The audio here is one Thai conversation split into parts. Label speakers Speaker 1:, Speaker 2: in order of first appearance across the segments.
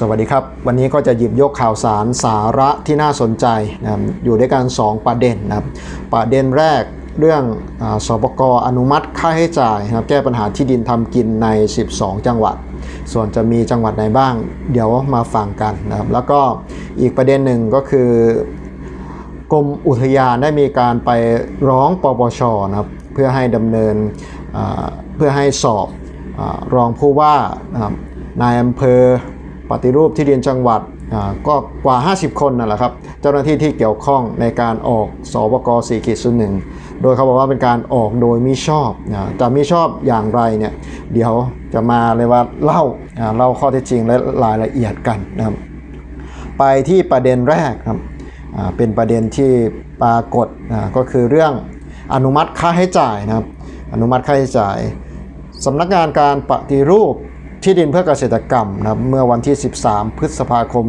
Speaker 1: สวัสดีครับ วันนี้ก็จะหยิบยกข่าวสารสาระที่น่าสนใจนะครับอยู่ด้วยกัน 2 ประเด็นนะครับประเด็นแรกเรื่องอสปกอนุมัติค่าใช้จ่ายนะครับแก้ปัญหาที่ดินทำกินใน 12 จังหวัด ส่วนจะมีจังหวัดไหนบ้าง เดี๋ยวมาฟังกันนะครับแล้วก็อีกประเด็นหนึ่งก็คือกรมอุทยานได้มีการไปร้องปปชนะครับเพื่อให้ดำเนินเพื่อให้สอบอรองผู้ว่านะนายอำเภอ ปฏิรูปที่ดินจังหวัดก็กว่า 50 คนนั่นแหละครับ เจ้าหน้าที่ที่เกี่ยวข้องในการออกสบก4ขีดหนึ่งโดยเขาบอกว่าเป็นการออกโดยมิชอบนะจะมิชอบอย่างไรเนี่ยเดี๋ยวจะมาเลยว่าเล่าเล่าข้อเท็จจริงและรายละเอียดกันนะครับไปที่ประเด็นแรกครับเป็นประเด็นที่ปรากฏก็คือเรื่องอนุมัติค่าใช้จ่ายนะครับ อนุมัติค่าใช้จ่ายสำนักงานการปฏิรูป ที่ดินเพื่อเกษตรกรรมนะครับเมื่อวันที่ 13 พฤษภาคม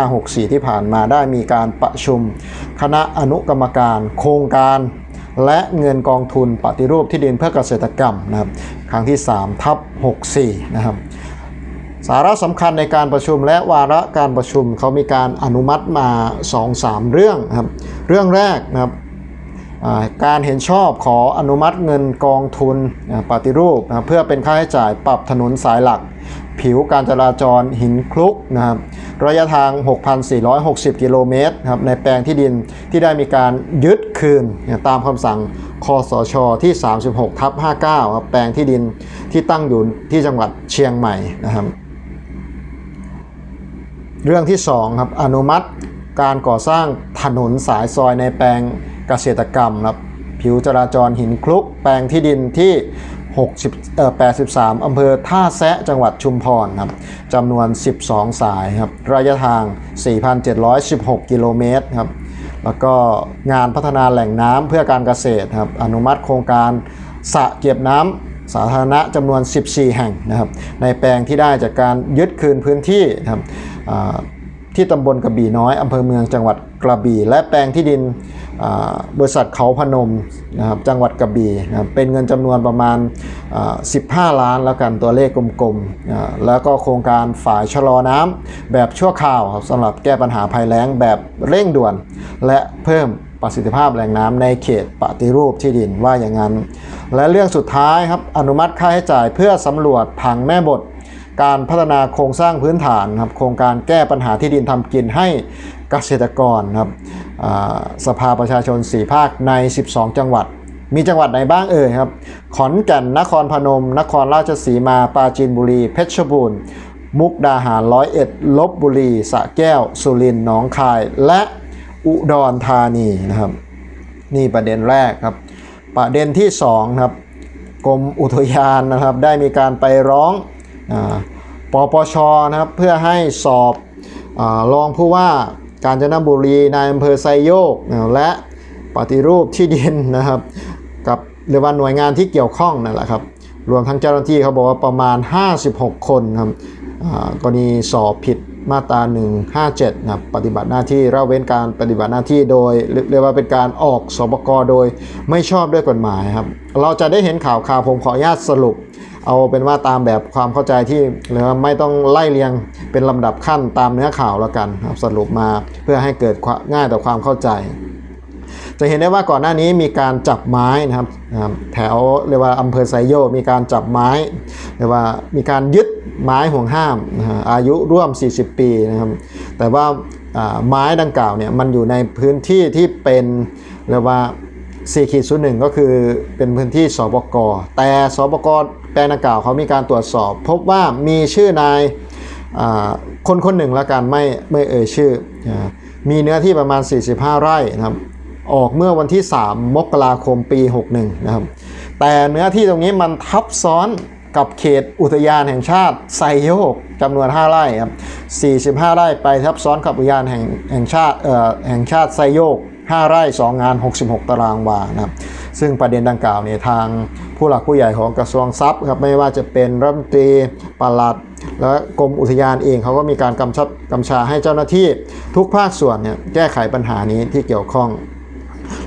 Speaker 1: 2564 ที่ผ่านมาได้มีการประชุม คณะอนุกรรมการ โครงการ และเงินกองทุนปฏิรูปที่ดินเพื่อเกษตรกรรมนะครับครั้งที่ 3 ทับ 64 นะครับสาระสำคัญในการประชุมและวาระการประชุมเขามีการอนุมัติมา 2-3 เรื่องครับ เรื่องแรกนะครับ การเห็นชอบขออนุมัติเงินกองทุนปฏิรูปนะเพื่อเป็นค่าใช้จ่ายปรับถนนสายหลัก ผิวการจราจรหินคลุกนะครับระยะทาง 6,460 กิโลเมตรครับในแปลงที่ดินที่ได้มีการยึดคืนตามคำสั่งคอสช ที่ 36ทับ59ครับแปลงที่ดินที่ตั้งอยู่ที่จังหวัดเชียงใหม่นะครับเรื่องที่2ครับอนุมัติการก่อสร้างถนนสายซอยในแปลง เกษตรกรรมครับผิวจราจรหินคลุก แปลงที่ดินที่ 60เอ่อ83 อำเภอท่าแซะจังหวัดชุมพรครับจำนวน 12 สายครับระยะทาง 4,716 กิโลเมตรครับแล้วก็งานพัฒนาแหล่งน้ำเพื่อการเกษตรครับอนุมัติโครงการสระเก็บน้ำสาธารณะจำนวน 14 แห่งนะครับในแปลงที่ได้จากการยึดคืนพื้นที่ครับที่ตำบลกระบี่น้อยอำเภอเมืองจังหวัดกระบี่ และแปลงที่ดิน บริษัทเขาพนมนะครับจังหวัดกระบี่นะครับเป็นเงินจำนวนประมาณ 15 ล้านแล้วกันตัวเลขกลมๆ แล้วก็โครงการฝ่ายชะลอน้ำแบบชั่วคราวสำหรับแก้ปัญหาภัยแล้งแบบเร่งด่วน และเพิ่มประสิทธิภาพแหล่งน้ำในเขตปฏิรูปที่ดินว่าอย่างนั้น และเรื่องสุดท้ายครับอนุมัติค่าใช้จ่ายเพื่อสำรวจผังแม่บท การพัฒนาโครงสร้างพื้นฐานครับโครงการแก้ปัญหาที่ดินทำกินให้เกษตรกรครับ สภาประชาชน 4 ภาคใน 12 จังหวัด มีจังหวัดไหนบ้างเอ่ยครับ ขอนแก่น นครพนม นครราชสีมา ปราจีนบุรี เพชรบูรณ์ มุกดาหารร้อยเอ็ดลบบุรีสระแก้ว สุรินทร์หนองคาย และอุดรธานีนะครับ นี่ประเด็นแรกครับ ประเด็นที่2ครับกรมอุทยานนะครับ ได้มีการไปร้องอปปชนะครับเพื่อให้สอบอรองผู้ว่า กาญจนบุรีนายอำเภอไซโยก และปฏิรูปที่ดินนะครับกับหรือว่าหน่วยงานที่เกี่ยวข้องนั่นแหละครับรวมทั้งเจ้าหน้าที่เขาบอกว่าประมาณ 56 คนครับกรณีสอบผิดมาตรา 157นะปฏิบัติหน้าที่ละเว้นการปฏิบัติหน้าที่โดยเรียกว่าเป็นการออกสบกโดยไม่ชอบด้วยกฎหมายครับ เราจะได้เห็นข่าวข่าวผมขออนุญาตสรุป เอาเป็นว่าตามแบบความเข้าใจที่หรือว่าไม่ต้องไล่เรียงเป็นลำดับขั้นตามเนื้อข่าวแล้วกันครับสรุปมาเพื่อให้เกิดง่ายต่อความเข้าใจ จะเห็นได้ว่าก่อนหน้านี้มีการจับไม้นะครับแถวเรียกว่าอำเภอไซโยกมีการจับไม้เรียกว่ามีการยึดไม้ห่วงห้ามอายุร่วม 40 ปีนะครับแต่ว่าไม้ดังกล่าวเนี่ยมันอยู่ในพื้นที่ที่เป็นเรียกว่า4ขีดศูนย์หนึ่งก็คือเป็นพื้นที่สปกแต่สปก ลงดังกล่าวเขามีการตรวจสอบ พบว่ามีชื่อนายคนคนหนึ่งละกันไม่ไม่เอ่ยชื่อ มีเนื้อที่ประมาณ 45 ไร่นะครับออกเมื่อวันที่ 3 มกราคมปี 61 นะครับ แต่เนื้อที่ตรงนี้มันทับซ้อนกับเขตอุทยานแห่งชาติไซโยกจำนวน 5 ไร่ครับ 45 ไร่ไปทับซ้อนกับอุทยานแห่งแห่งชาติเอ่อแห่งชาติไซโยก 5 ไร่ 2 งาน 66 ตารางวานะครับซึ่งประเด็นดังกล่าวเนี่ยทางผู้หลักผู้ใหญ่ของกระทรวงทรัพย์ครับไม่ว่าจะเป็นรัฐมนตรีปลัด และกรมอุทยานเองเขาก็มีการกำชับกำชาให้เจ้าหน้าที่ทุกภาคส่วนเนี่ยแก้ไขปัญหานี้ที่เกี่ยวข้อง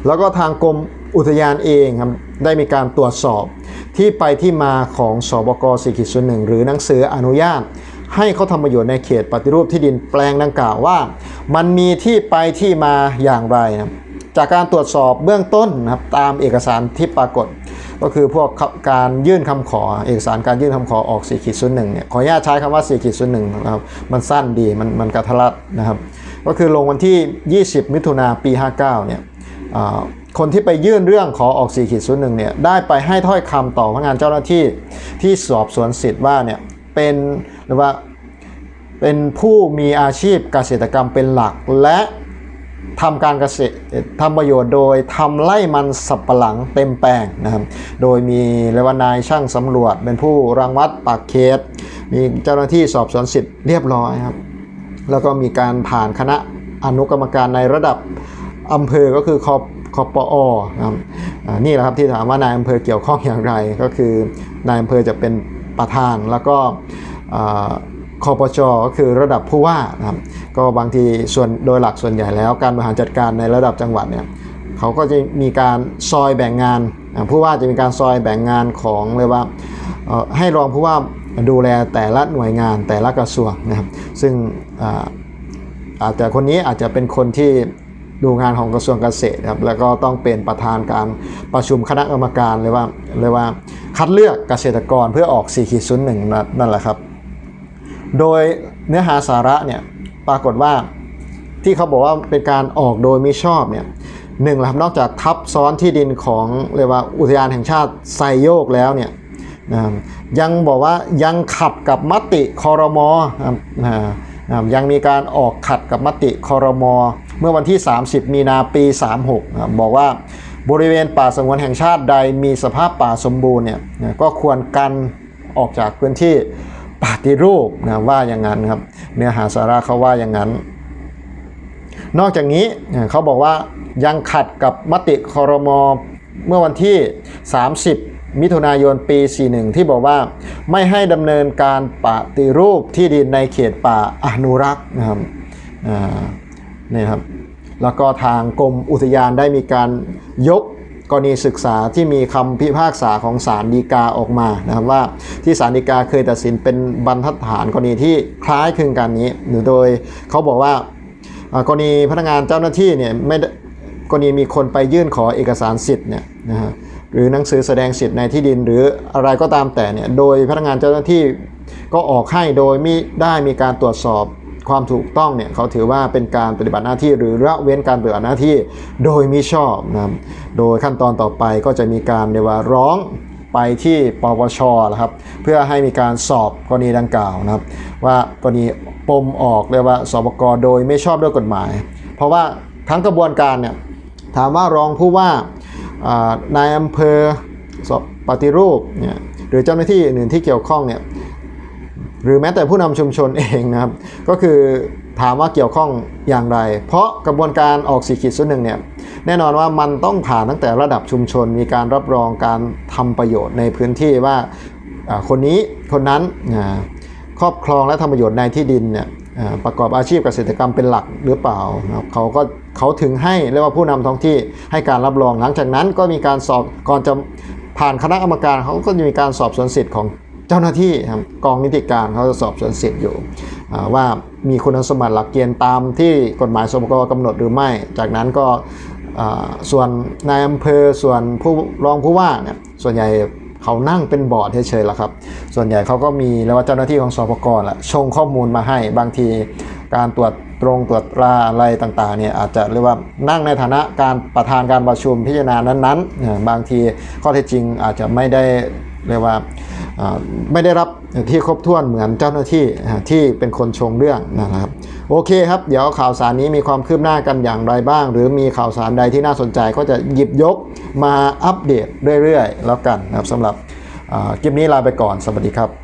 Speaker 1: แล้วก็ทางกรมอุทยานเองครับได้มีการตรวจสอบที่ไปที่มาของสบก4.1หรือหนังสืออนุญาต ให้เขาทำประโยชน์ในเขตปฏิรูปที่ดินแปลงดังกล่าวว่า มันมีที่ไปที่มาอย่างไรนะ จากการตรวจสอบเบื้องต้นนะครับตามเอกสารที่ปรากฏ ก็คือพวกการยื่นคำขอ เอกสารการยื่นคำขอออก4ขีดศูนย์หนึ่งเนี่ยขออนุญาตใช้คำว่า4ขีดศูนย์หนึ่งนะครับมันสั้นดีมันมันกระทรัดนะครับ ก็คือลงวันที่ 20 มิถุนาปี 59เนี่ยคนที่ไปยื่นเรื่องขอออก4ขีดศูนย์หนึ่งเนี่ยได้ไปให้ถ้อยคำต่อพนักงานเจ้าหน้าที่ที่สอบสวนสิทธิ์ว่าเนี่ยเป็นหรือว่าเป็นผู้มีอาชีพเกษตรกรรมเป็นหลักและ ทำการเกษตรทำประโยชน์โดยทำไร่มันสับปะหลังเต็มแปลงนะครับ โดยมีเรยกว่านายช่างสำรวจ เป็นผู้รังวัดปากเขตมีเจ้าหน้าที่สอบสวนสิทธิ์เรียบร้อยครับ แล้วก็มีการผ่านคณะอนุกรรมการในระดับอำเภอก็คือคอคอปอนะครับนี่แหละครับที่ถามว่านายอำเภอเกี่ยวข้องอย่างไร ก็คือนายอำเภอจะเป็นประธานแล้วก็คอปจก็คือระดับผู้ว่านะครับ ก็บางทีส่วนโดยหลักส่วนใหญ่แล้วการบริหารจัดการในระดับจังหวัดเนี่ยเขาก็จะมีการซอยแบ่งงานผู้ว่าจะมีการซอยแบ่งงานของเลยว่าให้รองผู้ว่าดูแลแต่ละหน่วยงานแต่ละกระทรวงนะครับ ซึ่งอาอาจจะคนนี้อาจจะเป็นคนที่ดูงานของกระทรวงเกษตรครับแล้วก็ต้องเป็นประธานการประชุมคณะกรรมการเลยว่าเลยว่าคัดเลือกเกษตรกรเพื่อออก4ขีดศูนย์หนึ่งนั่นแหละครับ โดย เนื้อหาสาระเนี่ยปรากฏว่าที่เขาบอกว่าเป็นการออกโดยมิชอบเนี่ยหนึ่งหละครับนอกจากทับซ้อนที่ดินของเรียกว่าอุทยานแห่งชาติไซโยกแล้วเนี่ยนะยังบอกว่ายังขัดกับมติคอรมอนะยังมีการออกขัดกับมติคอรมอเมื่อวันที่ 30 มีนาปี 36 บอกว่าบริเวณป่าสงวนแห่งชาติใดมีสภาพป่าสมบูรณ์เนี่ยก็ควรกันออกจากพื้นที่ ปฏิรูปนะว่าอย่างนั้นครับ เนื้อหาสาระเขาว่าอย่างนั้น นอกจากนี้เขาบอกว่ายังขัดกับมติคอรมอเมื่อวันที่ 30 มิถุนายนปี 41 ที่บอกว่าไม่ให้ดำเนินการปฏิรูปที่ดินในเขตป่าอนุรักษ์นะครับนี่ครับแล้วก็ทางกรมอุทยานได้มีการยก กรณีศึกษาที่มีคำพิพากษาของศาลฎีกาออกมานะครับว่าที่ศาลฎีกาเคยตัดสินเป็นบรรทัดฐานกรณีที่คล้ายคลึงกันนี้ หรือโดยเขาบอกว่ากรณีพนักงานเจ้าหน้าที่เนี่ยไม่กรณีมีคนไปยื่นขอเอกสารสิทธิ์เนี่ยนะฮะหรือหนังสือแสดงสิทธิ์ในที่ดินหรืออะไรก็ตามแต่เนี่ยโดยพนักงานเจ้าหน้าที่ก็ออกให้โดยมิได้มีการตรวจสอบ ความถูกต้องเนี่ยเขาถือว่าเป็นการปฏิบัติหน้าที่ หรือละเว้นการปฏิบัติหน้าที่โดยมิชอบนะครับโดยขั้นตอนต่อไปก็จะมีการเรียกว่าร้องไปที่ปปชนะครับเพื่อให้มีการสอบกรณีดังกล่าวนะครับ ว่ากรณีปมออกเรียกว่าสบกโดยไม่ชอบด้วยกฎหมาย เพราะว่าทั้งกระบวนการเนี่ยถามว่ารองผู้ว่านายอำเภอสอบปฏิรูปเนี่ยหรือเจ้าหน้าที่อื่นที่เกี่ยวข้องเนี่ย หรือแม้แต่ผู้นำชุมชนเองนะครับ ก็คือถามว่าเกี่ยวข้องอย่างไร เพราะกระบวนการออกสีขีดส่วนหนึ่งเนี่ยแน่นอนว่ามันต้องผ่านตั้งแต่ระดับชุมชน มีการรับรองการทำประโยชน์ในพื้นที่ว่าคนนี้คนนั้นครอบครองและทำประโยชน์ในที่ดินเนี่ยประกอบอาชีพเกษตรกรรมเป็นหลักหรือเปล่าเขาก็เขาถึงให้เรียกว่าผู้นำท้องที่ให้การรับรองหลังจากนั้นก็มีการสอบก่อนจะผ่านคณะกรรมการเขาก็จะมีการสอบสวนสิทธิ์ของ เจ้าหน้าที่ครับกองนิติการเขาจะสอบสวนสิทธิ์อยู่ว่ามีคุณสมบัติหลักเกณฑ์ตามที่กฎหมายสมกกำหนดหรือไม่ จากนั้นก็ส่วนนายอำเภอส่วนผู้รองผู้ว่าเนี่ยส่วนใหญ่เขานั่งเป็นบอร์ดเฉยๆแล้วครับ ส่วนใหญ่เขาก็มีแล้วว่าเจ้าหน้าที่ของสปกรละชงข้อมูลมาให้บางทีการตรวจตรงตรวจตราอะไรต่างๆเนี่ยอาจจะเรียกว่านั่งในฐานะการประธานการประชุมพิจารณานั้นๆ บางทีข้อเท็จจริงอาจจะไม่ได้เรียกว่า ไม่ได้รับที่ครบถ้วนเหมือนเจ้าหน้าที่ที่เป็นคนชงเรื่องนะครับโอเคครับ เดี๋ยวข่าวสารนี้มีความคืบหน้ากันอย่างไรบ้าง หรือมีข่าวสารใดที่น่าสนใจก็จะหยิบยกมาอัปเดตเรื่อยๆ แล้วกันนะครับสำหรับคลิปนี้ลาไปก่อนสวัสดีครับ